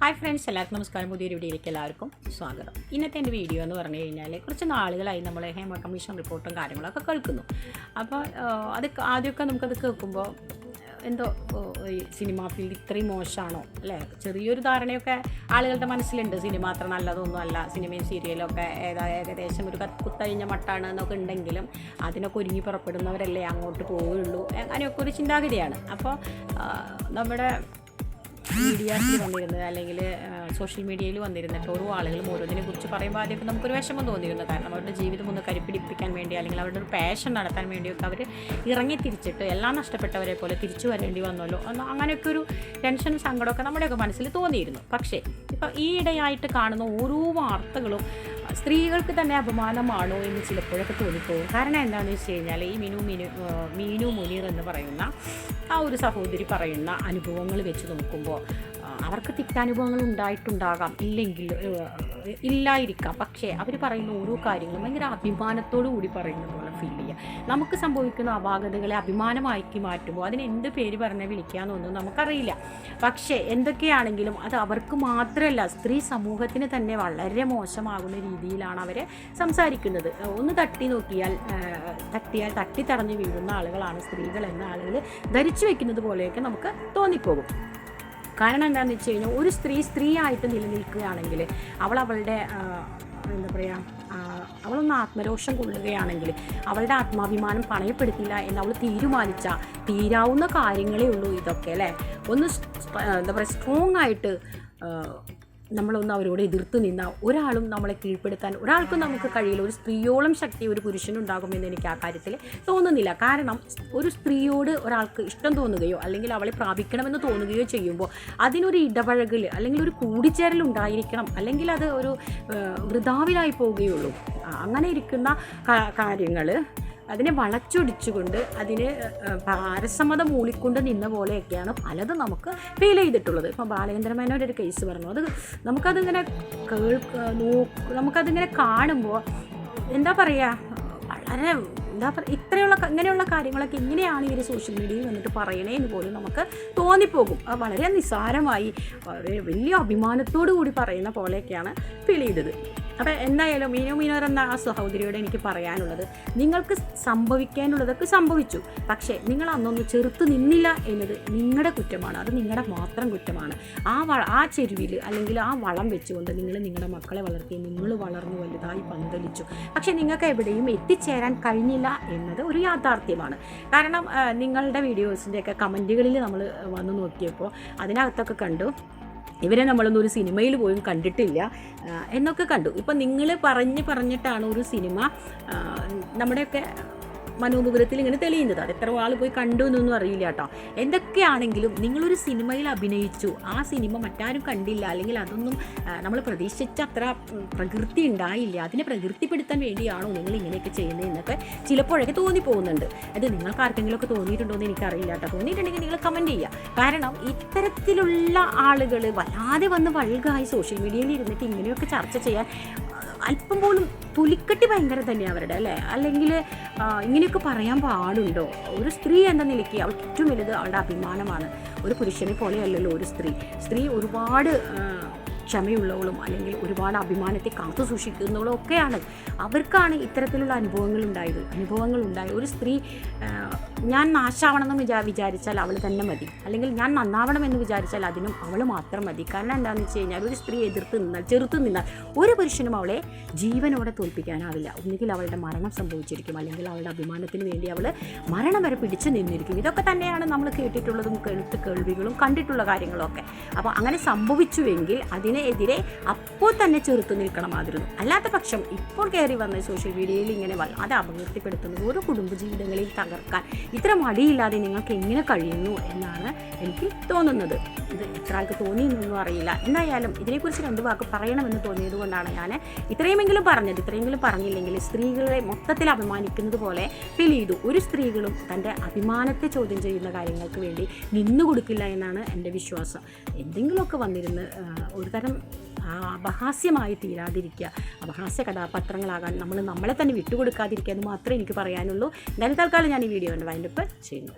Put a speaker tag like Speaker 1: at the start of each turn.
Speaker 1: Hi friends എല്ലാവർക്കും നമസ്കാരം. പുതിയൊരു വീഡിയോയിലേക്ക് എല്ലാവർക്കും സ്വാഗതം. ഇന്നത്തെ എന്റെ വീഡിയോ എന്ന് പറഞ്ഞു കഴിഞ്ഞാൽ കുറച്ച് നാളുകളായി നമ്മൾ ഹേമ കമ്മീഷൻ റിപ്പോർട്ടും കാര്യങ്ങളൊക്കെ കേൾക്കുന്നു. അപ്പോൾ അത് ആദ്യമൊക്കെ നമുക്കത് കേൾക്കുമ്പോൾ എന്തോ ഈ സിനിമ ഫീൽഡ് ഇത്രയും മോശമാണോ അല്ലേ? ചെറിയൊരു ധാരണയൊക്കെ ആളുകളുടെ മനസ്സിലുണ്ട്. സിനിമ അത്ര നല്ലതൊന്നും അല്ല. സിനിമയും സീരിയലും ഒക്കെ ഏതാ ഏകദേശം ഒരു കത്ത് കുത്തഴിഞ്ഞ മട്ടാണ് എന്നൊക്കെ ഉണ്ടെങ്കിലും അതിനൊക്കെ ഒരുങ്ങി പുറപ്പെടുന്നവരല്ലേ അങ്ങോട്ട് പോവുകയുള്ളൂ അങ്ങനെയൊക്കെ ഒരു ചിന്താഗതിയാണ്. അപ്പോൾ നമ്മുടെ മീഡിയാസിൽ വന്നിരുന്നത് അല്ലെങ്കിൽ സോഷ്യൽ മീഡിയയിൽ വന്നിരുന്നിട്ട് ഓരോ ആളുകളും ഓരോന്നിനെ കുറിച്ച് പറയുമ്പോൾ ആദ്യമൊക്കെ നമുക്കൊരു വിഷമം തോന്നിയിരുന്നു. കാരണം അവരുടെ ജീവിതം ഒന്ന് കരിപ്പിടിപ്പിക്കാൻ വേണ്ടി അല്ലെങ്കിൽ അവരുടെ ഒരു പാഷൻ നടത്താൻ വേണ്ടിയൊക്കെ അവർ ഇറങ്ങി തിരിച്ചിട്ട് എല്ലാം നഷ്ടപ്പെട്ടവരെ പോലെ തിരിച്ചു വരേണ്ടി വന്നല്ലോ. അങ്ങനെയൊക്കെ ഒരു ടെൻഷനും സങ്കടമൊക്കെ നമ്മുടെയൊക്കെ മനസ്സിൽ തോന്നിയിരുന്നു. പക്ഷേ ഇപ്പം ഈയിടെയായിട്ട് കാണുന്ന ഓരോ വാർത്തകളും സ്ത്രീകൾക്ക് തന്നെ അപമാനമാണോ എന്ന് ചിലപ്പോഴൊക്കെ തോന്നിപ്പോകും. കാരണം എന്താണെന്ന് വെച്ച് കഴിഞ്ഞാൽ ഈ മിനു മിനു മീനു മുനീർ എന്ന് പറയുന്ന ആ ഒരു സഹോദരി പറയുന്ന അനുഭവങ്ങൾ വെച്ച് നോക്കുമ്പോൾ അവർക്ക് തിക്താനുഭവങ്ങൾ ഉണ്ടായിട്ടുണ്ടാകാം ഇല്ലെങ്കിൽ ഇല്ലായിരിക്കാം. പക്ഷേ അവർ പറയുന്ന ഓരോ കാര്യങ്ങളും ഭയങ്കര അഭിമാനത്തോടു കൂടി പറയുന്ന പോലെ ഫീൽ ചെയ്യുക നമുക്ക് സംഭവിക്കുന്ന അപാകതകളെ അഭിമാനമാക്കി മാറ്റുമ്പോൾ അതിന് എന്ത് പേര് പറഞ്ഞാൽ വിളിക്കാമെന്നൊന്നും നമുക്കറിയില്ല. പക്ഷേ എന്തൊക്കെയാണെങ്കിലും അത് അവർക്ക് മാത്രമല്ല സ്ത്രീ സമൂഹത്തിന് തന്നെ വളരെ മോശമാകുന്ന രീതിയിലാണ് അവർ സംസാരിക്കുന്നത്. ഒന്ന് തട്ടി നോക്കിയാൽ തട്ടിയാൽ തട്ടിത്തടഞ്ഞ് വീഴുന്ന ആളുകളാണ് സ്ത്രീകൾ എന്ന ആളുകൾ ധരിച്ചു വെക്കുന്നത് പോലെയൊക്കെ നമുക്ക് തോന്നിപ്പോകും. കാരണം എന്താണെന്ന് വെച്ച് കഴിഞ്ഞാൽ ഒരു സ്ത്രീ സ്ത്രീ ആയിട്ട് നിലനിൽക്കുകയാണെങ്കിൽ അവൾ അവളുടെ എന്താ പറയുക അവളൊന്ന് ആത്മരോഷം കൊള്ളുകയാണെങ്കിൽ അവളുടെ ആത്മാഭിമാനം പണയപ്പെടുത്തില്ല എന്ന് അവൾ തീരുമാനിച്ച തീരാവുന്ന കാര്യങ്ങളേ ഉള്ളൂ ഇതൊക്കെ അല്ലേ? ഒന്ന് എന്താ പറയുക സ്ട്രോങ് ആയിട്ട് നമ്മളൊന്ന് അവരോട് എതിർത്ത് നിന്ന ഒരാളും നമ്മളെ കീഴ്പ്പെടുത്താൻ ഒരാൾക്കും നമുക്ക് കഴിയില്ല. ഒരു സ്ത്രീയോളം ശക്തി ഒരു പുരുഷനുണ്ടാകുമെന്ന് എനിക്ക് ആ കാര്യത്തിൽ തോന്നുന്നില്ല. കാരണം ഒരു സ്ത്രീയോട് ഒരാൾക്ക് ഇഷ്ടം തോന്നുകയോ അല്ലെങ്കിൽ അവളെ പ്രാപിക്കണമെന്ന് തോന്നുകയോ ചെയ്യുമ്പോൾ അതിനൊരു ഇടപഴകൽ അല്ലെങ്കിൽ ഒരു കൂടിച്ചേരൽ ഉണ്ടായിരിക്കണം. അല്ലെങ്കിൽ അത് ഒരു വൃതാവിലായി പോവുകയുള്ളൂ. അങ്ങനെ ഇരിക്കുന്ന കാര്യങ്ങൾ അതിനെ വളച്ചൊടിച്ചുകൊണ്ട് അതിനെ പാരസമ്മത മൂളിക്കൊണ്ട് നിന്ന പോലെയൊക്കെയാണ് പലതും നമുക്ക് ഫീൽ ചെയ്തിട്ടുള്ളത്. ഇപ്പം ബാലചന്ദ്രമേനോന്റെ ഒരു കേസ് പറഞ്ഞു. അത് നമുക്കതിങ്ങനെ കേൾക്ക നോക്ക് നമുക്കതിങ്ങനെ കാണുമ്പോൾ എന്താ പറയുക വളരെ എന്താ പറയുക ഇത്രയുള്ള ഇങ്ങനെയുള്ള കാര്യങ്ങളൊക്കെ ഇങ്ങനെയാണ് ഈ ഒരു സോഷ്യൽ മീഡിയയിൽ വന്നിട്ട് പറയണേ എന്ന് പോലും നമുക്ക് തോന്നിപ്പോകും. വളരെ നിസ്സാരമായി വലിയ അഭിമാനത്തോടു കൂടി പറയുന്ന പോലെയൊക്കെയാണ് ഫീൽ ചെയ്തത്. അപ്പോൾ എന്തായാലും മീനു മീനോർ എന്ന ആ സഹോദരിയോട് എനിക്ക് പറയാനുള്ളത് നിങ്ങൾക്ക് സംഭവിക്കാനുള്ളതൊക്കെ സംഭവിച്ചു പക്ഷേ നിങ്ങൾ അന്നൊന്നും ചെറുത്ത് നിന്നില്ല എന്നത് നിങ്ങളുടെ കുറ്റമാണ് അത് നിങ്ങളുടെ മാത്രം കുറ്റമാണ്. ആ വള ആ ചെരുവിൽ അല്ലെങ്കിൽ ആ വളം വെച്ചുകൊണ്ട് നിങ്ങൾ നിങ്ങളുടെ മക്കളെ വളർത്തി നിങ്ങൾ വളർന്നു വലുതായി പന്തലിച്ചു. പക്ഷേ നിങ്ങൾക്ക് എവിടെയും എത്തിച്ചേരാൻ കഴിഞ്ഞില്ല എന്നത് ഒരു യാഥാർത്ഥ്യമാണ്. കാരണം നിങ്ങളുടെ വീഡിയോസിന്റെയൊക്കെ കമന്റുകളിൽ നമ്മൾ വന്ന് നോക്കിയപ്പോൾ അതിനകത്തൊക്കെ കണ്ടു ഇവരെ നമ്മളൊന്നും ഒരു സിനിമയിൽ പോലും കണ്ടിട്ടില്ല എന്നൊക്കെ കണ്ടു. ഇപ്പം നിങ്ങൾ പറഞ്ഞ് പറഞ്ഞിട്ടാണ് ഒരു സിനിമ നമ്മുടെയൊക്കെ മനോമുഖരത്തിൽ ഇങ്ങനെ തെളിയുന്നത്. അത് എത്ര ആൾ പോയി കണ്ടു എന്നൊന്നും അറിയില്ല കേട്ടോ. എന്തൊക്കെയാണെങ്കിലും നിങ്ങളൊരു സിനിമയിൽ അഭിനയിച്ചു. ആ സിനിമ മറ്റാരും കണ്ടില്ല. അല്ലെങ്കിൽ അതൊന്നും നമ്മൾ പ്രതീക്ഷിച്ച അത്ര പ്രകൃതി ഉണ്ടായില്ല. അതിനെ പ്രകൃതിപ്പെടുത്താൻ വേണ്ടിയാണോ നിങ്ങൾ ഇങ്ങനെയൊക്കെ ചെയ്യുന്നത് എന്നൊക്കെ ചിലപ്പോഴൊക്കെ തോന്നിപ്പോകുന്നുണ്ട്. അത് നിങ്ങൾക്ക് ആർക്കെങ്കിലുമൊക്കെ തോന്നിയിട്ടുണ്ടോ എന്ന് എനിക്കറിയില്ല കേട്ടോ. തോന്നിയിട്ടുണ്ടെങ്കിൽ നിങ്ങൾ കമന്റ് ചെയ്യുക. കാരണം ഇത്തരത്തിലുള്ള ആളുകൾ വല്ലാതെ വന്ന് വഴുകായി സോഷ്യൽ മീഡിയയിൽ ഇരുന്നിട്ട് ഇങ്ങനെയൊക്കെ ചർച്ച ചെയ്യാൻ അല്പം പോലും തുലിക്കെട്ടി ഭയങ്കര തന്നെയാണ് അവരുടെ അല്ലേ? അല്ലെങ്കിൽ ഇങ്ങനെയൊക്കെ പറയാൻ പാടുണ്ടോ? ഒരു സ്ത്രീ എന്ന നിലയ്ക്ക് അവൾക്ക് ഏറ്റവും വലുത് അവളുടെ അഭിമാനമാണ്. ഒരു പുരുഷനെ പോലെയല്ലല്ലോ ഒരു സ്ത്രീ. സ്ത്രീ ഒരുപാട് ക്ഷമയുള്ളവളും അല്ലെങ്കിൽ ഒരുപാട് അഭിമാനത്തെ കാത്തു സൂക്ഷിക്കുന്നവളും ഒക്കെയാണ്. അവർക്കാണ് ഇത്തരത്തിലുള്ള അനുഭവങ്ങൾ ഉണ്ടായത്. അനുഭവങ്ങൾ ഉണ്ടായി ഒരു സ്ത്രീ ഞാൻ നാശാവണമെന്ന് വിചാ വിചാരിച്ചാൽ അവൾ തന്നെ മതി. അല്ലെങ്കിൽ ഞാൻ നന്നാവണമെന്ന് വിചാരിച്ചാൽ അതിനും അവൾ മാത്രം മതി. കാരണം എന്താണെന്ന് വെച്ച് കഴിഞ്ഞാൽ ഒരു സ്ത്രീ എതിർത്ത് നിന്നാൽ ചെറുത്ത് നിന്നാൽ ഒരു പുരുഷനും അവളെ ജീവനോടെ തോൽപ്പിക്കാനാവില്ല. ഒന്നുകിൽ അവളുടെ മരണം സംഭവിച്ചിരിക്കും. അല്ലെങ്കിൽ അവളുടെ അഭിമാനത്തിന് വേണ്ടി അവൾ മരണം വരെ പിടിച്ചു നിന്നിരിക്കും. ഇതൊക്കെ തന്നെയാണ് നമ്മൾ കേട്ടിട്ടുള്ളതും കേട്ട് കേൾവികളും കണ്ടിട്ടുള്ള കാര്യങ്ങളൊക്കെ. അപ്പോൾ അങ്ങനെ സംഭവിച്ചുവെങ്കിൽ അതിനെതിരെ അപ്പോൾ തന്നെ ചെറുത്തു നിൽക്കണമായിരുന്നു അല്ലാത്ത പക്ഷം ഇപ്പോൾ കയറി വന്ന സോഷ്യൽ മീഡിയയിൽ ഇങ്ങനെ വല്ലാതെ അപകീർത്തിപ്പെടുത്തുന്നത് ഓരോ കുടുംബജീവിതങ്ങളിൽ തകർക്കാൻ ഇത്ര മടിയില്ലാതെ നിങ്ങൾക്ക് എങ്ങനെ കഴിയുന്നു എന്നാണ് എനിക്ക് തോന്നുന്നത്. ഇത് എത്ര ആൾക്ക് തോന്നിയെന്നൊന്നും അറിയില്ല. എന്തായാലും ഇതിനെക്കുറിച്ച് രണ്ട് വാക്ക് പറയണമെന്ന് തോന്നിയത് കൊണ്ടാണ് ഞാൻ ഇത്രയുമെങ്കിലും പറഞ്ഞത്. ഇത്രയെങ്കിലും പറഞ്ഞില്ലെങ്കിൽ സ്ത്രീകളെ മൊത്തത്തിൽ അഭിമാനിക്കുന്നത് പോലെ ഫീൽ ചെയ്തു. ഒരു സ്ത്രീകളും തന്റെ അഭിമാനത്തെ ചോദ്യം ചെയ്യുന്ന കാര്യങ്ങൾക്ക് വേണ്ടി നിന്നു കൊടുക്കില്ല എന്നാണ് എന്റെ വിശ്വാസം. എന്തെങ്കിലുമൊക്കെ വന്നിരുന്ന് ഒരു തരം ആ, അപഹാസ്യമായി തീരാതിരിക്കുക. അപഹാസ്യ കഥാപാത്രങ്ങളാകാൻ നമ്മൾ നമ്മളെ തന്നെ വിട്ടുകൊടുക്കാതിരിക്കുക എന്ന് മാത്രമേ എനിക്ക് പറയാനുള്ളൂ. എന്തായാലും തൽക്കാലം ഞാൻ ഈ വീഡിയോ വൈൻഡപ്പ് ചെയ്യുന്നു.